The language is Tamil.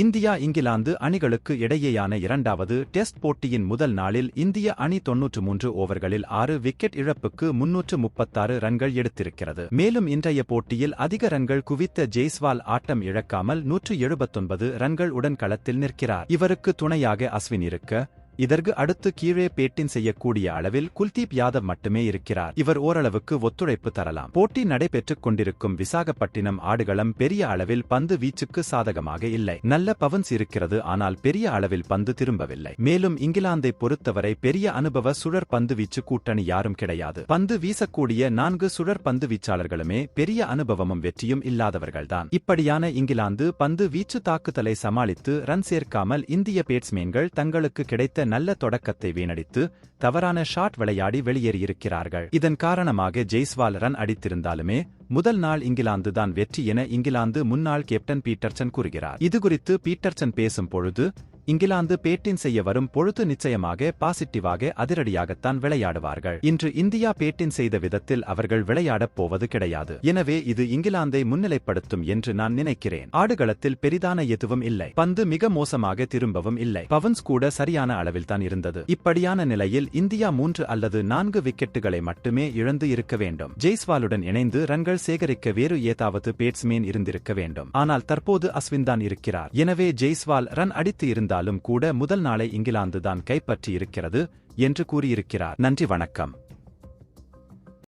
இந்தியா இங்கிலாந்து அணிகளுக்கு இடையேயான இரண்டாவது டெஸ்ட் போட்டியின் முதல் நாளில் இந்திய அணி தொன்னூற்று மூன்று ஓவர்களில் ஆறு விக்கெட் இழப்புக்கு முன்னூற்று முப்பத்தாறு ரன்கள் எடுத்திருக்கிறது. மேலும் இன்றைய போட்டியில் அதிக ரன்கள் குவித்த ஜெய்ஸ்வால் ஆட்டம் இழக்காமல் நூற்று எழுபத்தொன்பது ரன்கள் உடன் களத்தில் நிற்கிறார். இவருக்கு துணையாக அஸ்வின் இருக்க இதற்கு அடுத்து கீழே பேட்டின் செய்யக்கூடிய அளவில் குல்தீப் யாதவ் மட்டுமே இருக்கிறார். இவர் ஓரளவுக்கு ஒத்துழைப்பு தரலாம். போட்டி நடைபெற்றுக் கொண்டிருக்கும் விசாகப்பட்டினம் ஆடுகளம் பெரிய அளவில் பந்து வீச்சுக்கு சாதகமாக இல்லை. நல்ல பவன்ஸ் இருக்கிறது ஆனால் பெரிய அளவில் பந்து திரும்பவில்லை. மேலும் இங்கிலாந்தை பொறுத்தவரை பெரிய அனுபவ சுழற் பந்து வீச்சு கூட்டணி யாரும் கிடையாது. பந்து வீசக்கூடிய நான்கு சுழற் பந்து வீச்சாளர்களுமே பெரிய அனுபவமும் வெற்றியும் இல்லாதவர்கள்தான். இப்படியான இங்கிலாந்து பந்து வீச்சு தாக்குதலை சமாளித்து ரன் சேர்க்காமல் இந்திய பேட்ஸ்மேன்கள் தங்களுக்கு கிடைத்த நல்ல தொடக்கத்தை வீணடித்து தவறான ஷாட் விளையாடி வெளியேறியிருக்கிறார்கள். இதன் காரணமாக ஜெய்ஸ்வால் ரன் அடித்திருந்தாலுமே முதல் நாள் இங்கிலாந்து தான் வெற்றி என இங்கிலாந்து முன்னாள் கேப்டன் பீட்டர்சன் கூறுகிறார். இதுகுறித்து பீட்டர்சன் பேசும் பொழுது இங்கிலாந்து பேட்டின் செய்ய வரும் பொழுது நிச்சயமாக பாசிட்டிவாக அதிரடியாகத்தான் விளையாடுவார்கள். இன்று இந்தியா பேட்டின் செய்த விதத்தில் அவர்கள் விளையாடப் போவது கிடையாது. எனவே இது இங்கிலாந்தை முன்னிலைப்படுத்தும் என்று நான் நினைக்கிறேன். ஆடுகளத்தில் பெரிதான எதுவும் இல்லை. பந்து மிக மோசமாக திரும்பவும் இல்லை. பவன்ஸ் கூட சரியான அளவில்தான் இருந்தது. இப்படியான நிலையில் இந்தியா மூன்று அல்லது நான்கு விக்கெட்டுகளை மட்டுமே இழந்து இருக்க வேண்டும். ஜெய்ஸ்வாலுடன் இணைந்து ரன்கள் சேகரிக்க வேறு ஏதாவது பேட்ஸ்மேன் இருந்திருக்க வேண்டும். ஆனால் தற்போது அஸ்வின் தான் இருக்கிறார். எனவே ஜெய்ஸ்வால் ரன் அடித்து இருந்தார் இருந்தாலும் கூட முதல் நாளை இங்கிலாந்து தான் கைப்பற்றியிருக்கிறது என்று கூறியிருக்கிறார். நன்றி வணக்கம்.